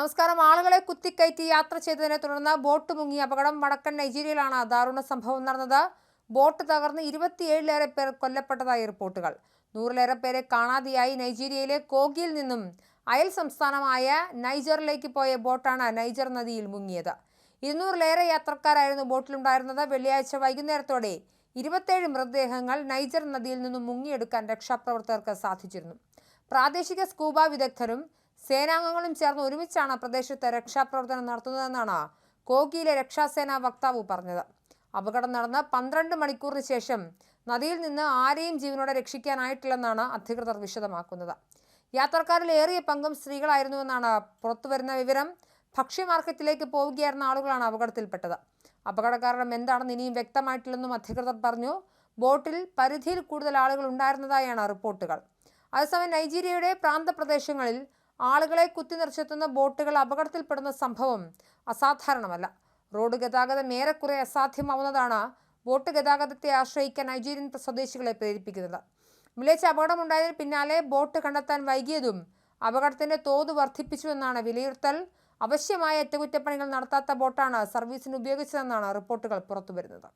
നമസ്കാരം. ആളുകളെ കുത്തിക്കയറ്റി യാത്ര ചെയ്തതിനെ തുടർന്ന് ബോട്ട് മുങ്ങി അപകടം വടക്കൻ നൈജീരിയയിലാണ് ദാരുണ സംഭവം നടന്നത്. ബോട്ട് തകർന്ന് ഇരുപത്തിയേഴിലേറെ പേർ കൊല്ലപ്പെട്ടതായി റിപ്പോർട്ടുകൾ. നൂറിലേറെ പേരെ കാണാതെയായി നൈജീരിയയിലെ കോഗിയിൽ നിന്നും അയൽ സംസ്ഥാനമായ നൈജറിലേക്ക് പോയ ബോട്ടാണ് നൈജർ നദിയിൽ മുങ്ങിയത്. ഇരുന്നൂറിലേറെ യാത്രക്കാരായിരുന്നു ബോട്ടിലുണ്ടായിരുന്നത്. വെള്ളിയാഴ്ച വൈകുന്നേരത്തോടെ ഇരുപത്തേഴ് മൃതദേഹങ്ങൾ നൈജർ നദിയിൽ നിന്നും മുങ്ങിയെടുക്കാൻ രക്ഷാപ്രവർത്തകർക്ക് സാധിച്ചിരുന്നു. പ്രാദേശിക സ്കൂബ വിദഗ്ധരും സേനാംഗങ്ങളും ചേർന്ന് ഒരുമിച്ചാണ് പ്രദേശത്ത് രക്ഷാപ്രവർത്തനം നടത്തുന്നതെന്നാണ് കോക്കിയിലെ രക്ഷാസേനാ വക്താവ് പറഞ്ഞത്. അപകടം നടന്ന് പന്ത്രണ്ട് മണിക്കൂറിന് ശേഷം നദിയിൽ നിന്ന് ആരെയും ജീവനോടെ രക്ഷിക്കാനായിട്ടില്ലെന്നാണ് അധികൃതർ വിശദമാക്കുന്നത്. യാത്രക്കാരിൽ ഏറിയ പങ്കും സ്ത്രീകളായിരുന്നുവെന്നാണ് പുറത്തുവരുന്ന വിവരം. ഭക്ഷ്യ മാർക്കറ്റിലേക്ക് പോവുകയായിരുന്ന ആളുകളാണ് അപകടത്തിൽപ്പെട്ടത്. അപകട കാരണം എന്താണെന്ന് ഇനിയും വ്യക്തമായിട്ടില്ലെന്നും അധികൃതർ പറഞ്ഞു. ബോട്ടിൽ പരിധിയിൽ കൂടുതൽ ആളുകൾ ഉണ്ടായിരുന്നതായാണ് റിപ്പോർട്ടുകൾ. അതേസമയം നൈജീരിയയുടെ പ്രാന്തപ്രദേശങ്ങളിൽ ആളുകളെ കുത്തിനിറച്ചെത്തുന്ന ബോട്ടുകൾ അപകടത്തിൽപ്പെടുന്ന സംഭവം അസാധാരണമല്ല. റോഡ് ഗതാഗതം ഏറെക്കുറെ അസാധ്യമാവുന്നതാണ് ബോട്ട് ഗതാഗതത്തെ ആശ്രയിക്കാൻ നൈജീരിയൻ സ്വദേശികളെ പ്രേരിപ്പിക്കുന്നത്. മിലേച്ച അപകടമുണ്ടായതിന് പിന്നാലെ ബോട്ട് കണ്ടെത്താൻ വൈകിയതും അപകടത്തിന്റെ തോത് വർദ്ധിപ്പിച്ചുവെന്നാണ് വിലയിരുത്തൽ. അവശ്യമായ അറ്റകുറ്റപ്പണികൾ നടത്താത്ത ബോട്ടാണ് സർവീസിന് ഉപയോഗിച്ചതെന്നാണ് റിപ്പോർട്ടുകൾ പുറത്തുവരുന്നത്.